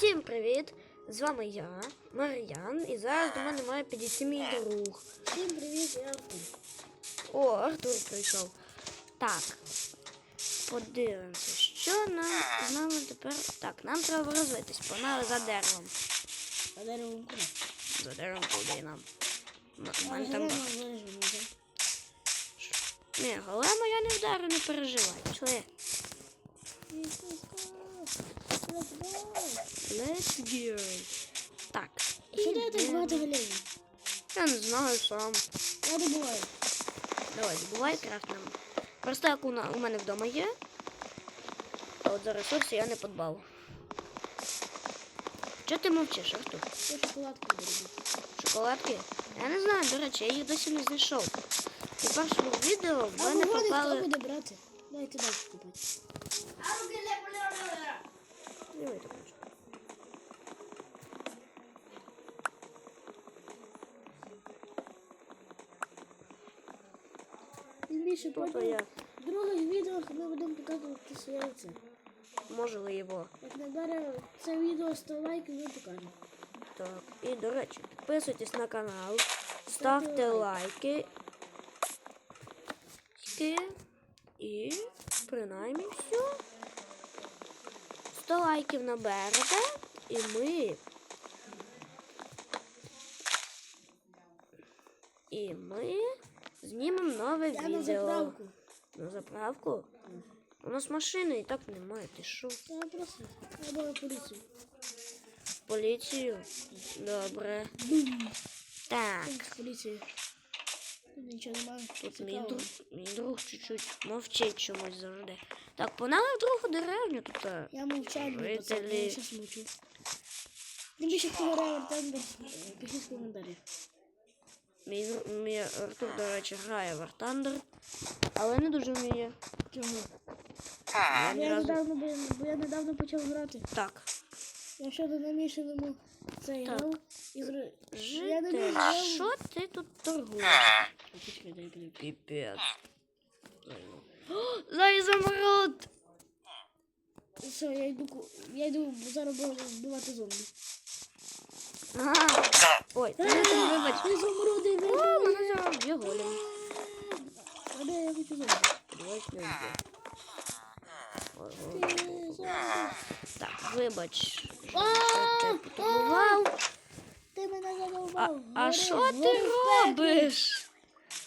Всім привіт! З вами я, Мар'ян, і зараз до мене має підійти мій друг. Всім привіт, я Артур. О, Артур прийшов. Так. Подивимося, що нам з нами тепер. Так, нам треба розвитись, погнали за деревом. А деревом куди? За деревом куди нам. Мене там... Ні, голема я не вдарю, не переживай. Пішли. Go. Так. Що ти так багато? Я не знаю сам. Я добуваю. Давай, добувай крафт нам. Просто як у, мене вдома є. А от за ресурси я не подбав. Чого ти мовчиш, Артур? Я шоколадку буду. Шоколадки? Я не знаю, до речі, я їх досі не знайшов. У першому відео в А мене вогони хто буде брати? Дайте далі купити. Бачиш. Тим більше Тобто потім я в других відео ми будемо показувати своє лице. можливо його. Як набере це відео 100 лайків, ми покажемо. Так. І до речі, підписуйтесь на канал, ставте лайки. Ки- І принаймні все. 100 лайків наберете, і ми. І ми знімемо нове Я відео. на заправку. На заправку? У нас машини і так немає. Ти що? Я просто або на поліцію. Поліцію? Добре. Бум. Так. Тут нічого немає. Тут мій друг, мій друг чуть-чуть мовчить чомусь завжди. Так, погнали в другу деревню тут. е, Я мовчальний пацан, Жителі. я зараз мовчу. Тим більше, хто грає в Артендер, пишіть в коментарі. Мій, мій Артур, до речі, грає в Артандер, але не дуже вміє. Чого? Я Я разу... недавно, бо я, бо я недавно почав грати. Так. Я ще до намішаному цей Так. грав. І гра... Я не грав. що ти тут торгуєш? Піпець. О, Зайзамород! Все, я йду, я йду зараз вбивати зомбі. Ага. Ой, ти не там, вибач. Ти зомроди, О, мене зараз б'є голем. А я хочу зомбі? Ти зомбі. Так, вибач. Ти мене задовбав. а що ти робиш?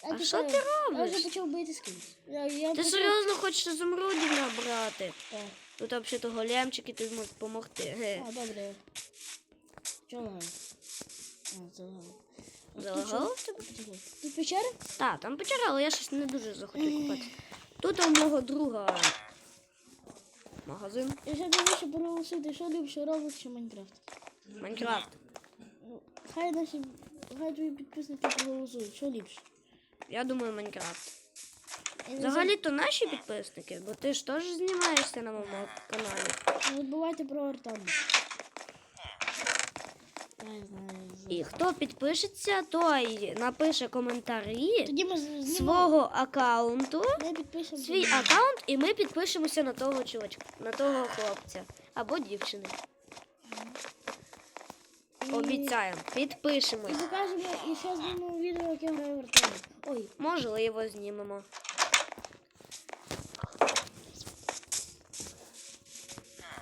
А що ти Я вже почав бити з кимось. Ти серйозно хочеш замородів набрати? Так. Тут взагалі-то големчики тобі можуть допомогти. А, добре. Чого? А, тебе? Тут печера? Так, там печера, але я щось не дуже захотів купати. Тут у мого друга магазин. Я ще дивлюся проголосити, що любше Roblox чи Майнкрафт. Майнкрафт. Ну, Хай наші, хай твої підписники проголосують, що ліпше. Я думаю, Майнкрафт. Взагалі-то наші підписники, бо ти ж теж знімаєшся на моєму каналі. Не забувайте про знаю. І хто підпишеться, той напише коментарі Тоді ми знімемо. свого аккаунту. Ми підпишемо. свій аккаунт, і ми підпишемося на того чувачка, на того хлопця або дівчини. Обіцяємо, І підпишемось. покажемо, і ще знімемо відео, яке грає Артану. Ой, Можливо, знімемо.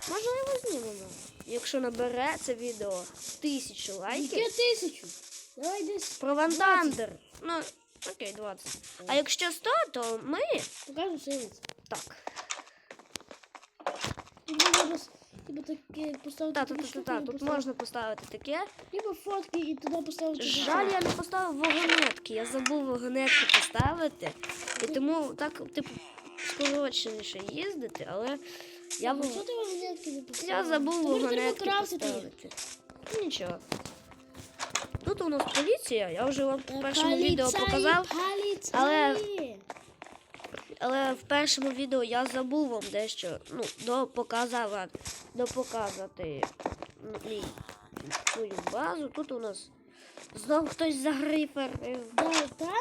Можливо, знімемо. Якщо набере це відео тисячу лайків яке тисячу? Давай десь про Вантандер. Ну, окей, 20. А якщо 100, то ми покажемо своє лице. так. Тут можна. Типу таке поставити Та, та, таку та, та, штуку та, і тут можна поставити таке. Типу фотки і туди поставити. Жаль, я не поставив вагонетки. Я забув вагонетки поставити. І тому так, типу, скороченіше їздити, але я, Ну, в- Що ти вагонетки не поставив? я забув вагонетки поставити. Ну, Нічого. Тут у нас поліція, я вже вам в першому відео показав, але- але в першому відео я забув вам дещо ну, допоказати, допоказати ну, мій, свою базу. Тут у нас знов хтось загриферив. Да, та?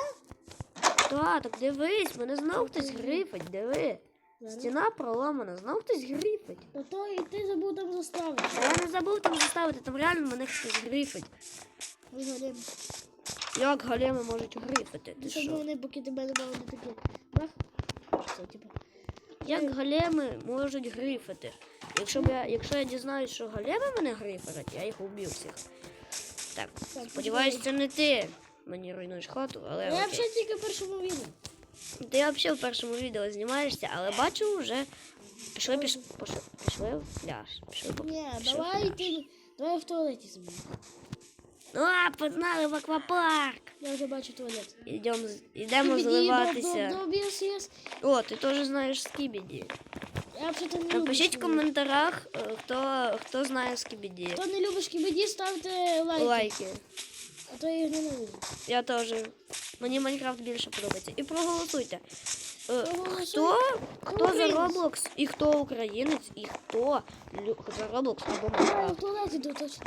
Та, так дивись, мене знов хтось грифить, диви. Стіна проломана, знов хтось грифить. Та то і ти забув там заставити. А я не забув там заставити, там реально мене хтось грифить. Вигорім. Як големи можуть грифити? Ти що? вони поки тебе не мали не такі. Бах. Все, типу. Як големи можуть грифити? Якщо б я, якщо я дізнаюсь, що големи мене гриферять, я їх уб'ю всіх. Так, Так, сподіваюсь, це не ти мені руйнуєш хату, але Я окей. взагалі тільки першому відео. Ти взагалі в першому відео знімаєшся, але бачу вже. Пішли, пішли, пішли, пішли в пляж. Пішли, по- Ні, пішли в давай пляж. ти. Давай в туалеті зробимо. Ну, а, погнали в аквапарк. Я вже бачу туалет. Ідемо, ідемо зливатися. Доб'єс, єс. О, ти теж знаєш скібіді. Я взагалі не люблю. Напишіть в скібіді. коментарях, е, хто, хто знає скібіді. Хто не любить шкібіді, ставте лайки. Лайки. А то я їх ненавиджу. Я теж. Мені Майнкрафт більше подобається. І проголосуйте. Е. Хто, хто за. Roblox і хто українець, і хто лю- за Roblox або Я в Майнкрафт. туалеті точно.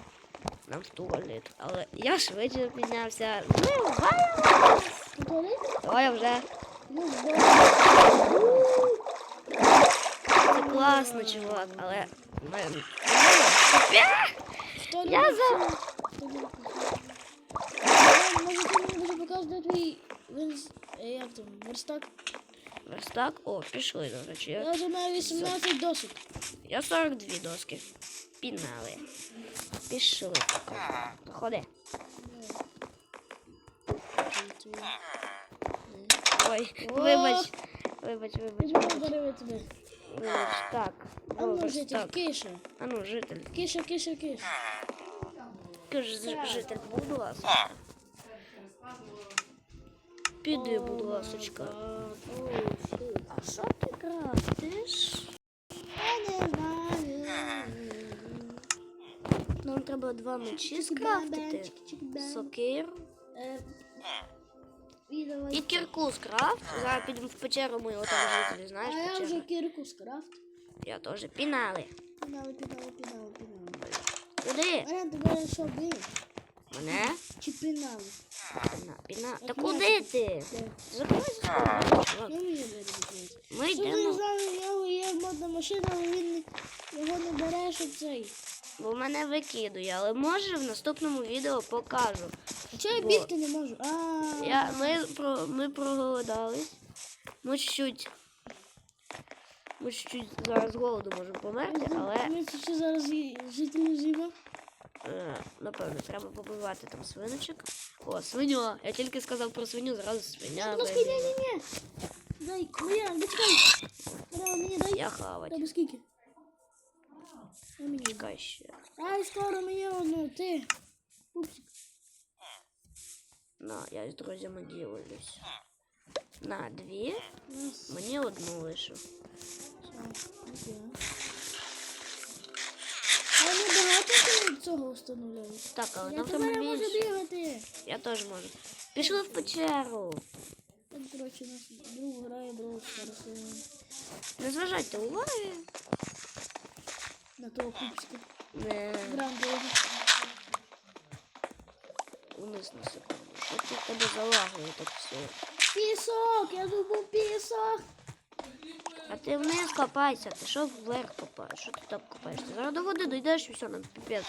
Нам в туалет. Але я швидше піднявся. Ну, валя! В туалеті? Я вже. Ну. Це класно, чувак, але. Блин. Хто Я любить за- хто любить цю- Е, Може ти буде твій е, як там, верстак? Верстак. О, пішли, до речі. Я вже маю 18 досок. я 42 доски. Пінали. Пішли. Ходи. Ой, вибач. Вибач, вибач, вибач. Вибач. Так. А ну, житель, киша. А ну, житель. Киша, киша, киша. З- житель, будь ласка. Піди, будь ласочка. А що ти крафтиш? Я не знаю. Нам треба два мечі скрафтити. Сокир. Е, І кірку скрафт. Зараз підемо в печеру, ми його там жителі, знаєш, А я вже кірку скрафт. Я теж. Пінали. Пінали, пінали, пінали, пінали. Куди? Маріан, тебе що бив? Мене? Чи пінали? Піна, піна. Та куди ти? Де? Закривай за собою, чувак. Мені двері відкриють. Ми йдемо. в нього є модна машина, але він його не бере, щоб цей. Бо мене викидує, але може в наступному відео покажу. Чого я Бо- бігти не можу? А, Я, ми, про, ми проголодались. Ми чуть-чуть. Ми чуть-чуть зараз з голоду можемо померти, але Ми це ще зараз і жителі зима. е, напевно треба побивати там свиночок. О, свиню. Я тільки сказав про свиню, зразу свиня. Будь ласка, вибігла. ні, ні, ні. Дай, Маріан, дочекай. Маріан, мені дай. Я хавать. Тебе скільки? А мені. Чекай ще. Ай, скоро мені одну, ти. Пупсик. На, я з друзями ділюсь. На дві. Нас. Мені одну лишу. Все, цього встановляють. Так, але Я нам тепер не можу бігати. Я теж можу. Пішли в печеру. Так, коротше, наш друг грає Stars е, Не зважайте уваги. на того пупсика. Не Грандового. вниз на секунду. Що в тебе залагує так все? Пісок! Я забув пісок! А ти вниз копайся, ти що вверх копаєш? Що ти там копаєшся? Зараз до води дійдеш і все, нам піпець.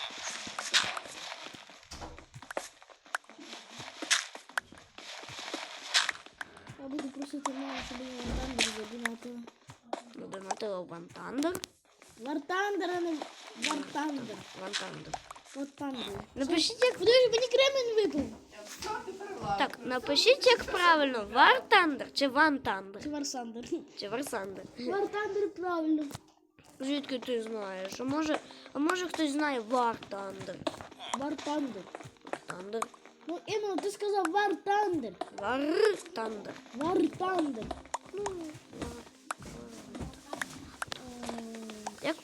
Я буду просити маму, щоб я Вартандер задонатила. Донатила Вантандер. Вартандер, а не Вартандер. Вантандер. Вартандер. Напишіть, як Подивись, мені кремень випав. Так, напишіть, як правильно, Вартандер чи Вантандер? Чи Варсандер? Чи Варсандер? Вартандер правильно. Звідки ти знаєш? А може, а може хтось знає Вартандер? Вартандер. Тандер. Ну, іменно, ти сказав Вартандер. Вартандер. Вартандер. Ну, як.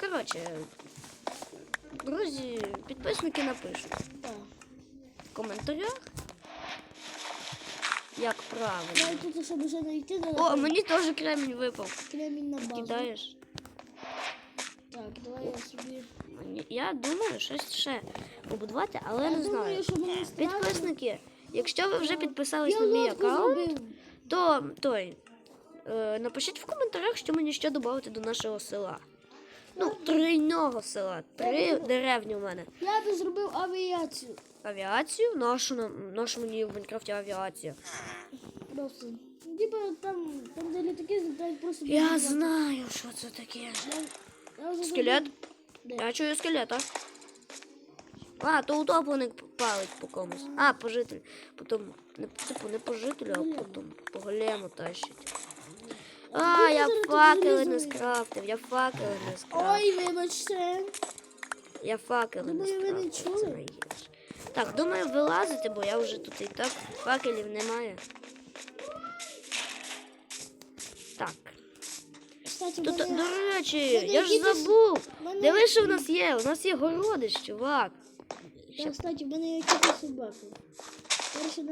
Коротше, друзі, підписники напишуть Так. Коментарях, як правильно. Я тут, щоб вже не йти, О, мені теж кремінь випав. кремінь на базу. Кидаєш? Так, давай я собі. Мені- Я думаю, щось ще побудувати, але Я не думаю, знаю. що мені страшно. Підписники, якщо ви вже підписались Я на мій аккаунт, зробив. то той. Е, напишіть в коментарях, що мені ще додати до нашого села. Ну, тройного села. Три деревні у мене. Я би зробив авіацію. Авіацію? Нашу, нашу мені в Майнкрафті авіація. Просто. Типа там, там де літаки злітають просто. Я знаю, що це таке. Скелет? Я чую скелета. А, то утопленик палить по комусь. А, по жителю. Потім, не, типу, не по жителю, а потім по голему тащить. А, я факели не скрафтив, я факели не скрафтив. Ой, вибачте. Я факели не скрафтив. Це найгірше. Так, думаю, вилазити, бо я вже тут і так факелів немає. Так. Кстати, Тут, мене... до речі, мене я ж забув. мене- Диви, що в нас є? У нас є городиш, чувак. Та, кстати, в мене є кіт і собака. Перша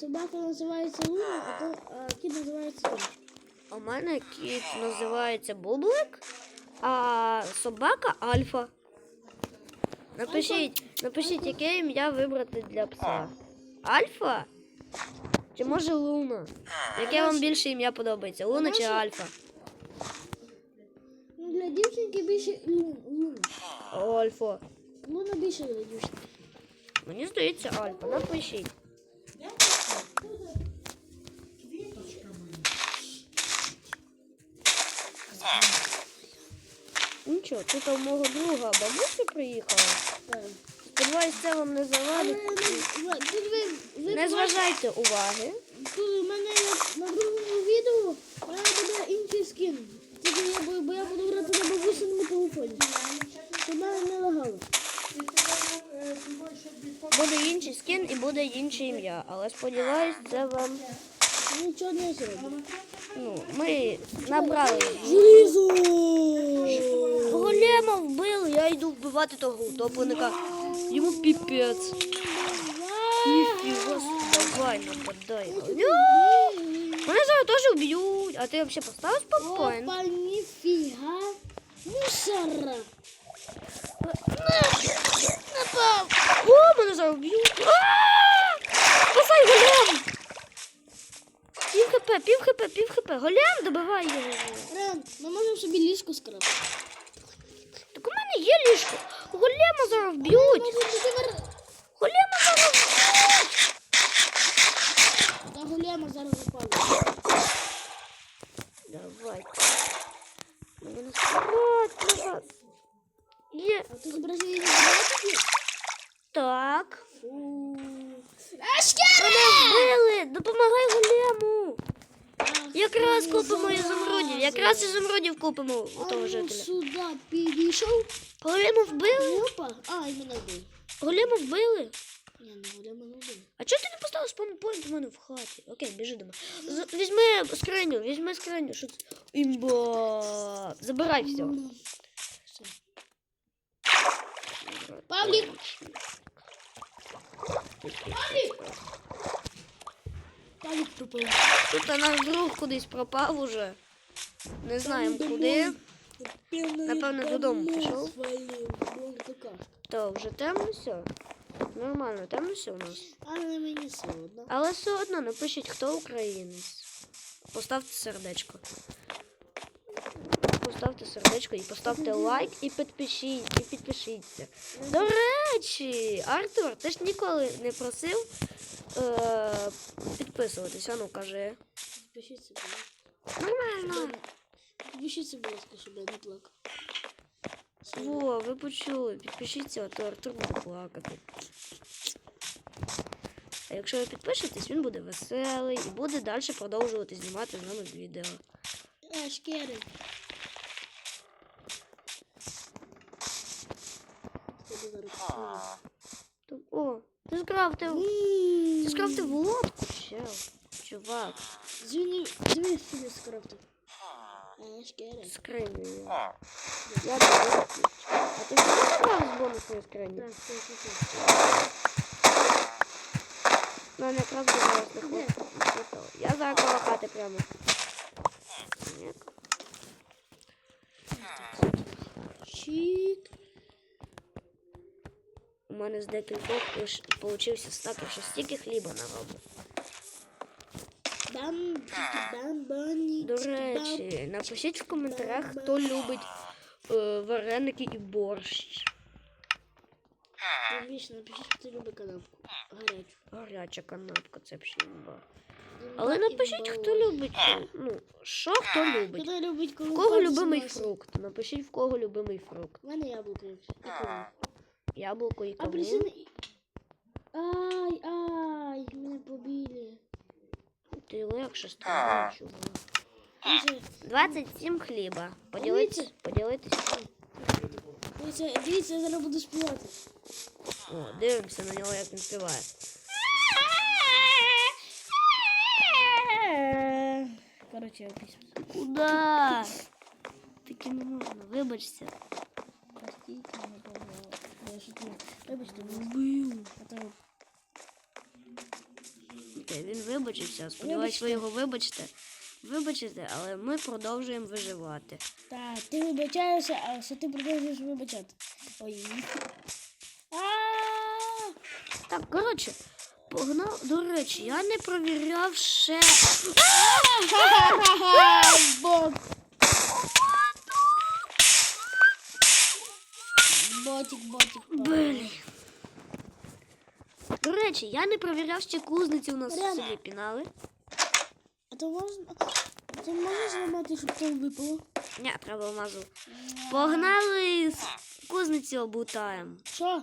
собака називається Луна, а, то... а кіт називається Том. У мене кіт називається Бублик, а собака Альфа. Напишіть, напишіть, яке ім'я вибрати для пса. Альфа? Чи може Луна? Яке вам більше ім'я подобається? Луна чи Альфа? Ну, для дівчинки більше Луна. Альфа. Луна більше для дівчинки. Мені здається, Альфа. Напишіть. Нічого, тут у мого друга бабуся приїхала. Так. Сподіваюсь, це вам не завадить. Не зважайте уваги. Тут у мене на другому відео мене буде інший скін. Тільки я, бо, бо я буду грати на бабусиному телефоні. Щоб мене не лагало. Буде інший скін і буде інше ім'я. Але сподіваюсь, це вам. Нічого не зроблю. Ну, ми набрали. Желізо! Голема вбили, я йду вбивати того утопленика. Йому піпець. Ніфіга, давай нападай. Ня! Мене зараз теж вб'ють. А ти взагалі поставив спокійно? Опа, ніфіга. Мусора. Напав. О, мене зараз вб'ють. Спасай голем! Пів хп, пів хп, пів хп. Голем, добивай його. Рен, ми можемо собі ліжко скрабити. Є ліжко. Голема зараз вб'ють. Може, ти вер... Голема зараз вб'ють. Та голема зараз запалить. Давай. Мені не спать. Є. А ти зображення не? Так. Фу. Мене вбили. Допомагай голему. Якраз купимо ізумрудів. Якраз ізумрудів купимо у того жителя. Сюди підійшов. Голему вбили? Опа. А, і мене вбив. Голему вбили? Ні, не голема не вбив. А чого ти не поставив спампойнт у мене в хаті? Окей, біжи до мене. З- Візьми скриню, візьми скриню. Що це? Імба. Забирай все. Все. Павлік. Павлік пропав. Тут наш друг кудись пропав уже. Не знаємо куди. Напевно, додому пішов. То вже темно все. Нормально, темно все у нас. Але мені все одно. Але все одно напишіть, хто українець. Поставте сердечко. Поставте сердечко і поставте лайк і підпишіть, і підпишіться. До речі, Артур, ти ж ніколи не просив е, підписуватися, ну кажи. Підпишіться, Нормально. Підпишіться, будь ласка, щоб я не плакав. Во, ви почули, підпишіться, а то Артур буде плакати. А якщо ви підпишетесь, він буде веселий і буде далі продовжувати знімати з нами відео. А, шкери. О, ти скрафтив. Ти скрафтив лодку, чел. Чувак, Звіни, дивись, що скрафтив. Шкери. скриню. Я дивлюсь. А ти вже забрав з бонусної скрині? Так, все, все, все. У мене якраз до вас не хватало. Я зараз коло хати прямо. Ні. Чик. У мене з декількох получився стак, я ще стільки хліба наробив. До речі, напишіть в коментарях, хто любить е, вареники і борщ. Більше напишіть, хто любить канапку. Гарячу. Гаряча канапка, це взагалі. Але напишіть, хто любить. Ну, що хто любить. Хто любить В кого любимий фрукт? Напишіть, в кого любимий фрукт. У мене яблуко. І. Яблуко і кавун. Апельсини. і- Ай, ай, мене побили. Ти легше став, чувак. Дивіться, 27 хліба. Поділитись? Поділитись? дивіться, дивіться, я зараз буду співати. О, дивимося на нього, як він співає. Короче, я пісню. Куда? Таки не можна, вибачся. Простите, мене пожалуйста. Я шутую. Вибачте, не вбив. А то Окей, він вибачився. Сподіваюсь, ви його вибачите. Вибачите, але ми продовжуємо виживати. Так, ти вибачаєшся, а що ти продовжуєш вибачати? Ой. Так, коротше, погнав. До речі, я не провіряв ще. Бот. Ботик, ботик. Блін. До речі, я не провіряв ще кузниці у нас в селі пінали. А то можна. А то можна зламати, щоб там випало? Ня, треба мазу. Погнали з кузниці обутаємо. Що?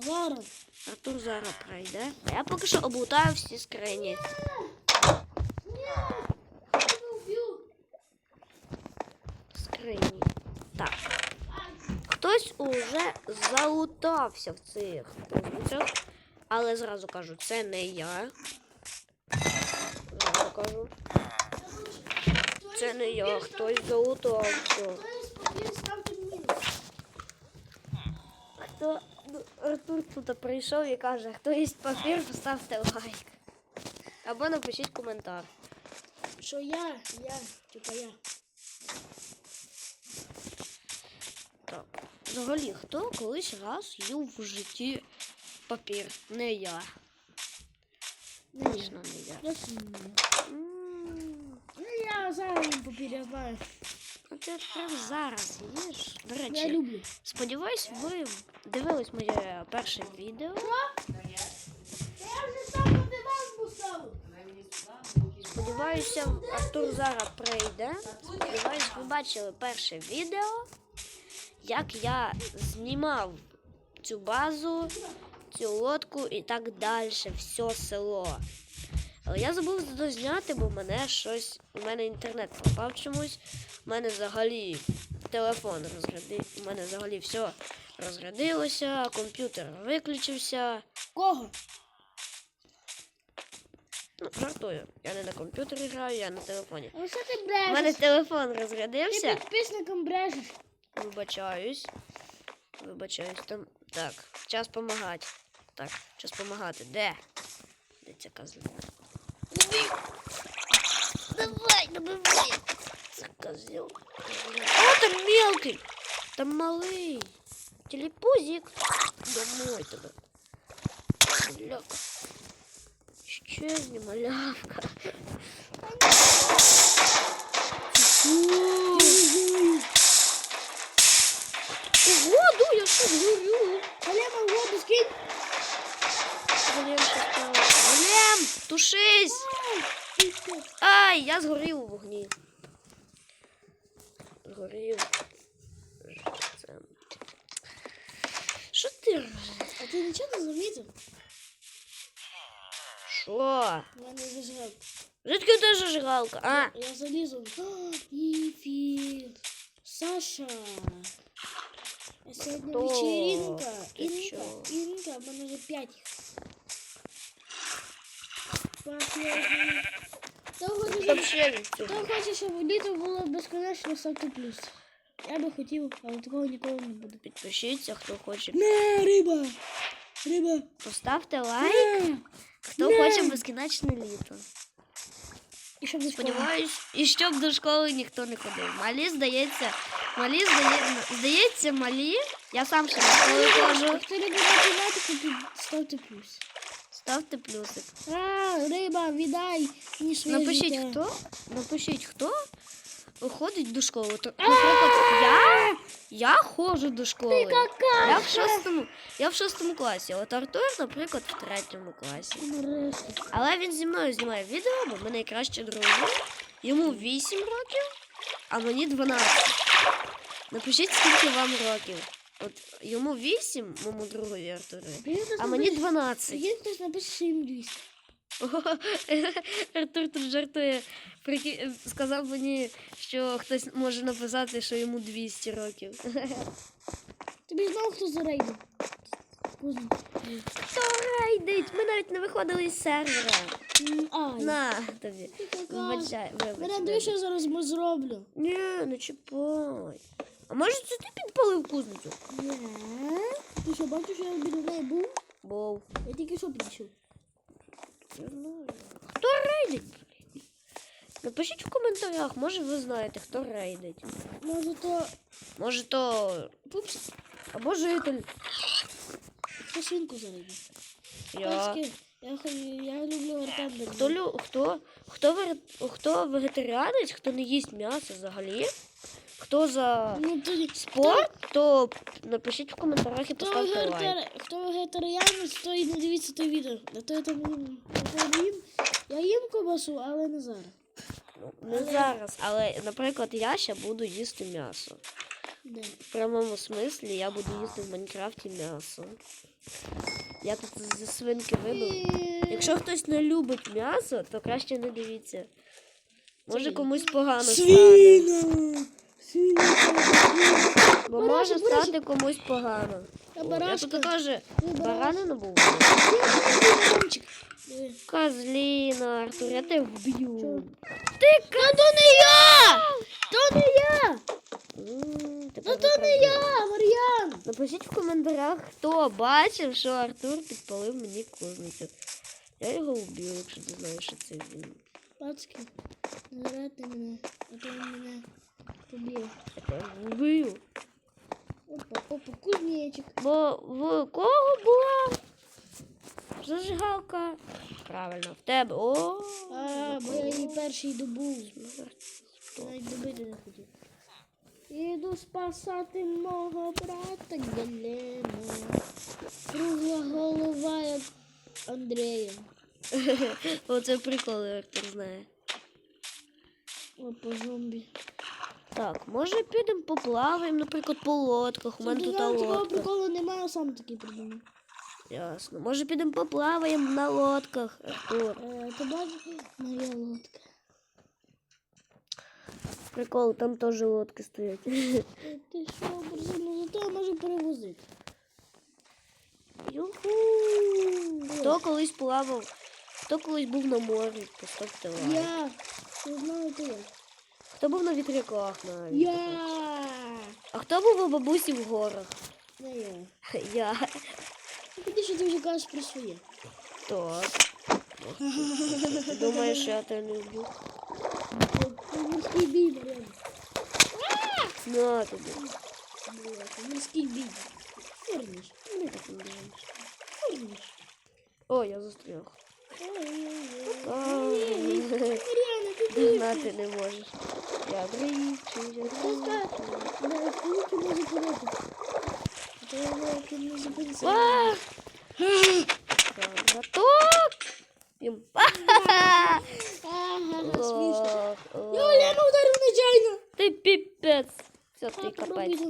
Зараз. Артур зараз прийде. А я поки що облутаю всі. Скрині. Так. Хтось уже залутався в цих кузницях. Але зразу кажу, це не я. Зразу кажу. Це не я, хтось залутався. Хто ну, Артур тут прийшов і каже, хто їсть папір, поставте лайк. Або напишіть коментар. Що я? Я. Типа я. Взагалі, хто колись раз їв в житті папір? Не я. Звісно, не я. Я Ну я зараз їм попіряваю. Ну ти прям зараз їш. До Я речі, люблю. сподіваюсь, ви дивились моє перше відео. Я. Сподіваюся, Артур зараз прийде. Сподіваюсь, ви бачили перше відео, як я знімав цю базу, цю лодку і так далі, все село. Але я забув дозняти, бо мене щось. У мене інтернет пропав чомусь. У мене взагалі телефон розрядив. У мене взагалі все розрядилося, комп'ютер виключився. Кого? Ну, жартую. Я не на комп'ютері граю, я на телефоні. Ти У мене телефон Ти розрядився. підписникам брешеш. Вибачаюсь. Вибачаюсь там. Так, час помагати. Так, час помагати. Де? Де ця козла? Давай, добивай! Це козел. О, там мелкий! Там малий. Телепузик. Домой тебе. Маляка. Щезни, малявка. Фу. Що горю. Воду скинь. Голем тушись! Ай, я згорів у вогні. Згорів. Що ти робиш? А ти нічого не замітив? Що? У мене зажигалка. Звідки ти зажигалка? А, Я залізу. Ефір. Саша. Сьогодні Хто? вечеринка. Ти Інка. чо? Інка, в мене вже п'ять їх. Последний. Хто хоче, там щоб- ще хто хоче, щоб літо було безконечно, ставте плюс. Я би хотів, але такого ніколи не буде. Підпишіться, хто хоче. Не, риба! Риба! Поставте лайк, хто хоче безкінечне літо. І щоб не Сподіваюсь, і щоб до школи ніхто не ходив. Малі, здається, малі здається, здається, малі. Я сам ще до школи ходжу. Хто любить математику, ставте плюс. ставте плюсик. А, риба, віддай Напишіть, хто? Напишіть, хто ходить до школи. То, наприклад, я, я ходжу до школи. Я в шостому, я в шостому класі. От Артур, наприклад, в третьому класі. Але він зі мною знімає відео, бо ми найкращі друзі. Йому 8 років, а мені 12. Напишіть, скільки вам років. От йому 8, моєму другові Артуру, а мені 12. Є хтось напише, що їм 200. Артур тут жартує. Прики... Сказав мені, що хтось може написати, що йому 200 років. Тобі знову хто зарейдив? Хто рейдить? Ми навіть не виходили із сервера. Ай. На тобі. Вибачай, вибач. Мене вибач. що я зараз м- зроблю. Ні, не чіпай. А може це ти підпалив кузницю? Ні. Ти що, бачиш, що я біля неї був? Був. Я тільки що підійшов. Знаю. Хто рейдить? Напишіть в коментарях, може ви знаєте, хто рейдить. Може то... Може то. Пупс, Або житель. хто свинку зарейдив? Я. Я, я люблю артендер. Хто, лю... хто, хто, вер... хто вегетаріанець, хто не їсть м'ясо взагалі, хто за Ну, спорт, то напишіть в коментарях і поставте лайк. Хто вегетаріанець, то і не дивіться те відео. А то я там їм... Я їм кобасу, але не зараз. Ну, Не зараз, але, наприклад, я ще буду їсти м'ясо. В прямому смислі я буду їсти в Майнкрафті м'ясо. Я тут зі свинки вибив. Якщо хтось не любить м'ясо, то краще не дивіться. Може комусь погано стане. Бо Барашек, може барашек. стати комусь погано. Та О, Я барашка. тут теж баранину був. Козліна, Артур, я тебе вб'ю. Ти Та то не я! То не я! М, тепер то не я, Мар'ян! Напишіть в коментарях, хто бачив, що Артур підпалив мені кузницю. Я його вб'ю, якщо ти знаєш, що це він. Пацки, не мене, а то він мене Я тебе. Опа, опа, кузнечик. Бо в кого була зажигалка? Правильно, в тебе. О, А, бо я її перший добув. Навіть добити не хотів. Іду спасати мого брата Галема. Кругла голова, як Андрея. Оце приколи, Артур знає. Опа, зомбі. Так, може підемо поплаваємо, наприклад, по лодках. У мене Тут тут такого приколу немає, сам такий придумав. Ясно. Може підемо поплаваємо на лодках, Артур. Е, моя лодка. Прикол, там теж лодки стоять. Ти що, борзину, зато я можу перевозити. Юху. Хто колись плавав, хто колись був на морі, поставте лайк. Я. Не знаю, я. Хто був на вітряках навіть. Я. А хто був у бабусі в горах? Не я. Я. Тоді що ти вже кажеш про своє. Так. Ти думаєш, я тебе не люблю? Морський бій, Мар'яна. На тобі. Блядь, Морський бій. Фурніш. Не так не думаєш. Фурніш. О, я застряг. Ти Догнати не можеш. Я дрічу, я? То не- не зупинися. Готов! Пім. Ага, смішно. Ох, ох. Я Олену ударив нечайно. Ти піпець. Все, ти капець.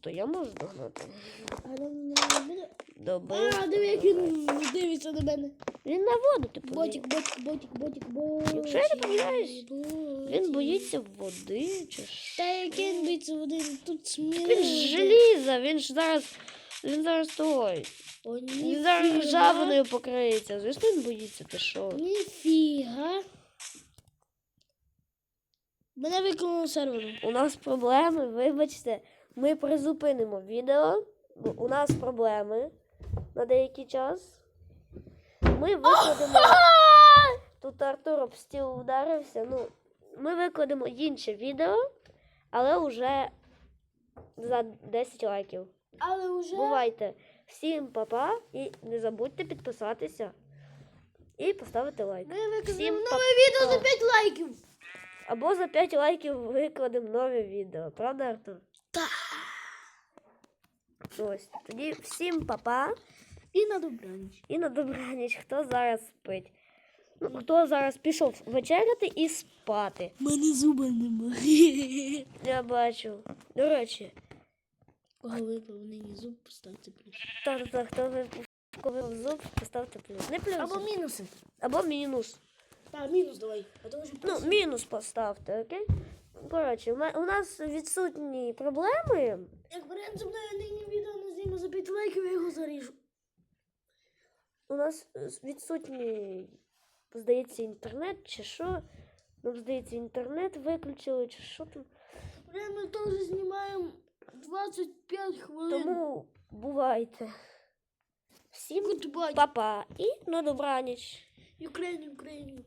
То я можу догнати. Добив. А, диви, як він дивиться на мене. Він на воду, типу. Ботик, ботик, ботик, ботик, ботик. Якщо я не помиляюсь. Він боїться води чи що? Та який він боїться води, тут сміло. Він ж желіза, він ж зараз. Він зараз той. О, Він зараз ніфіга. покриється. Звісно, він боїться, ти що? Ніфіга. Мене виконало сервером. У нас проблеми, вибачте, ми призупинимо відео. бо У нас проблеми на деякий час. Ми викладемо. Тут Артур об стіл вдарився. Ну, ми викладемо інше відео, але вже за 10 лайків. Але вже... Бувайте. Всім па-па і не забудьте підписатися і поставити лайк. Ми викладемо Всім нове па-па. відео за 5 лайків. Або за 5 лайків викладемо нове відео. Правда, Артур? Ось. Тоді всім па-па І на добраніч. і на добраніч, хто зараз спить. Ну, хто зараз пішов вечеряти і спати. У мене зуба немає. Я бачу. До речі, випав нині зуб, поставте плюс. так, так, хто випив коли в зуб, поставте плюс. Не плюс. Або мінуси. Або мінус. Так, мінус давай. А то вже Ну, мінус поставте, окей? Коротше, у нас відсутні проблеми. Як варіант зі мною нині відео не зніме за 5 лайків, я його заріжу. У нас е, відсутній, здається, інтернет чи що. Ну, здається, інтернет виключили, чи що там. Ми теж знімаємо 25 хвилин. Тому бувайте. Всім па-па і на добраніч. Україні, Україні.